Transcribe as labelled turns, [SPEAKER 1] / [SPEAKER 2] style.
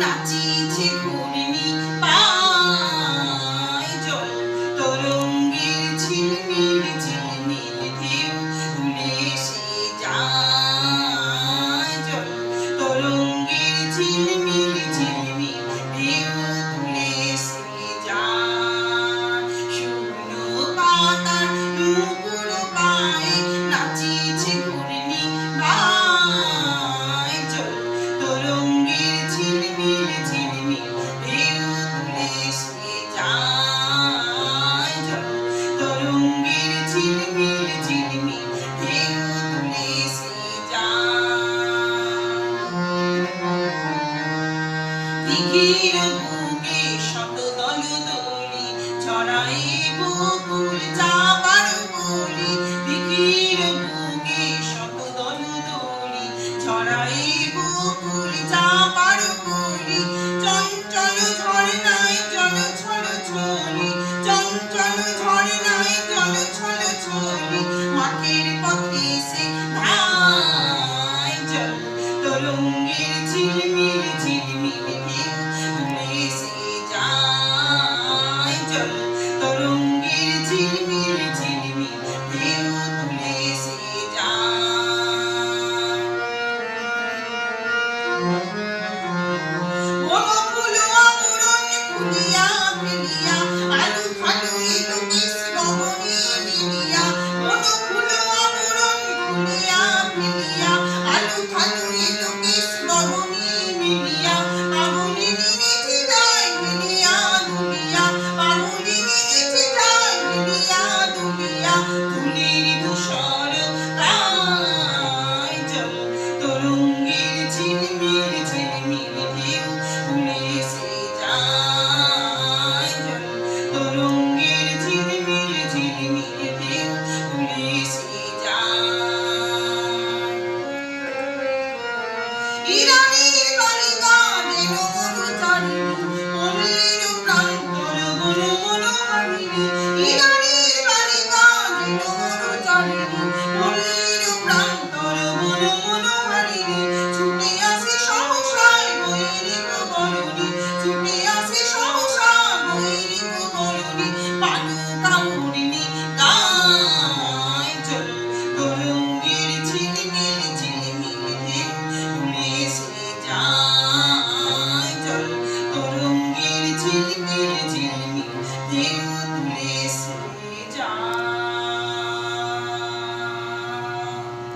[SPEAKER 1] নাচিছে ঘূর্ণি পা দিঘির বুকে শতদল দলি ছড়াই বকুল, চাপার বলি। দিঘির বুকে শতদল দলি ছড়াই বকুল, চাপার বলি। চঞ্চল ঝড় নাই জল ছল ছড়ি চঞ্চল ঝড় নাই জল Mira polícia.